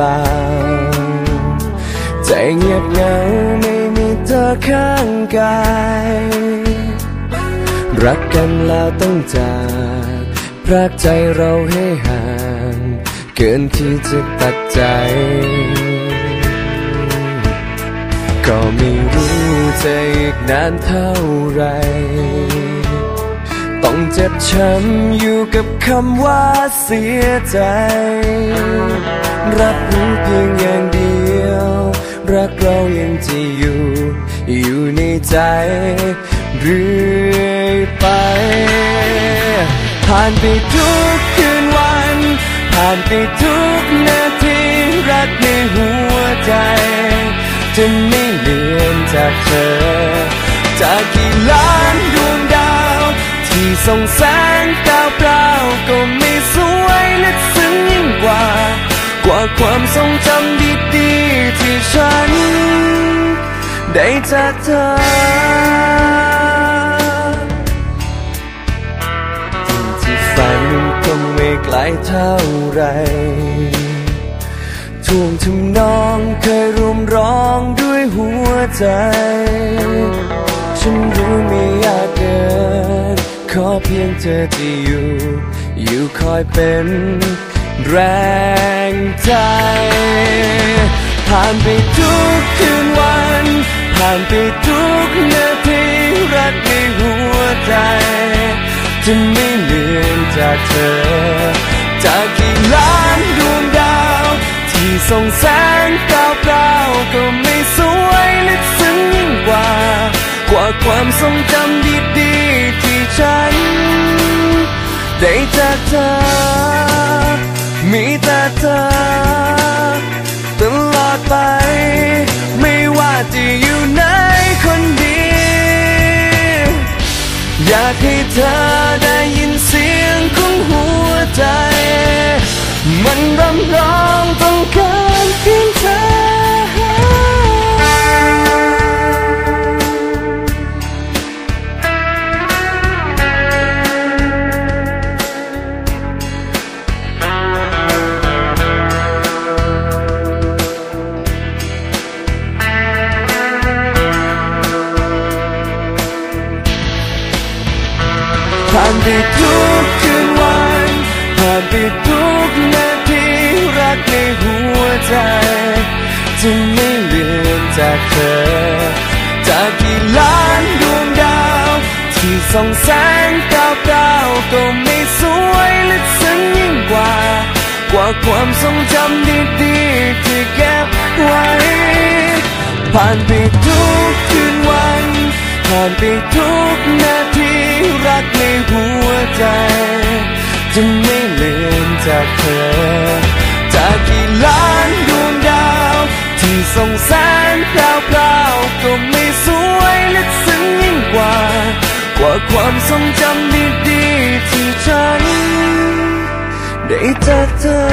ล่า ใจเงียบเหงาไม่มีเธอข้างกาย รักกันแล้วต้องจากพรากใจเราให้ห่าง เกินที่จะตัดใจ ก็ไม่รู้จะอีกนานเท่าไรต้องเจ็บช้ำอยู่กับคำว่าเสียใจ รับรู้เพียงอย่างเดียว รักเรายังจะอยู่ อยู่ในใจเรื่อยไป ผ่านไปทุกคืนวัน ผ่านไปทุกนาทีรักในหัวใจ จะไม่เลือนจากเธอ จากกี่ล้านดวงดาว ที่ส่องแสงดาวเปล่าก็ไม่สวยและซึ้งยิ่งกว่าก ว่าความทรงจำดีๆที่ฉัน ได้จากเธอสิ่งที่ฝันก็ไม่ไกลเท่าไรท่วงทำนองเคยรวมร้องด้วยหัวใจ ฉันรู้ไม่ยากเกิน ขอเพียงเธอที่อยู่ อยู่คอยเป็น แรงใจ ผ่านไปทุกคืนวัน ผ่านไปทุกนาทีรักในหัวใจ จะไม่เลือนจากเธอ จากกี่ล้านดวงดาว ที่ส่องแสงดาวเปล่าก็ไม่สวยและซึ้งยิ่งกว่า กว่าความทรงจำดีๆที่ฉัน ได้จากเธอ มีแต่เธอตลอดไป ไม่ว่าจะอยู่ไหนคนดี อยากให้เธอได้ยินเสียงของหัวใจ มันรำร้องต้องการเพียงเธอ ผ่านไปทุกคืนวันผ่านไปทุกนาทีรักในหัวใจ จะไม่เลือนจากเธอ จากกี่ล้านดวงดาว ที่ส่องแสงดาวเปล่าก็ไม่สวยและซึ้งยิ่งกว่า กว่าความทรงจำดีๆที่เก็บไว้ ผ่านไปทุกคืนวัน ผ่านไปทุกนาทีรัก ส่องแสงดาวเปล่าก็ไม่สวยและซึ้งยิ่งกว่า กว่าความทรงจำดีๆที่ฉัน ได้จากเธอ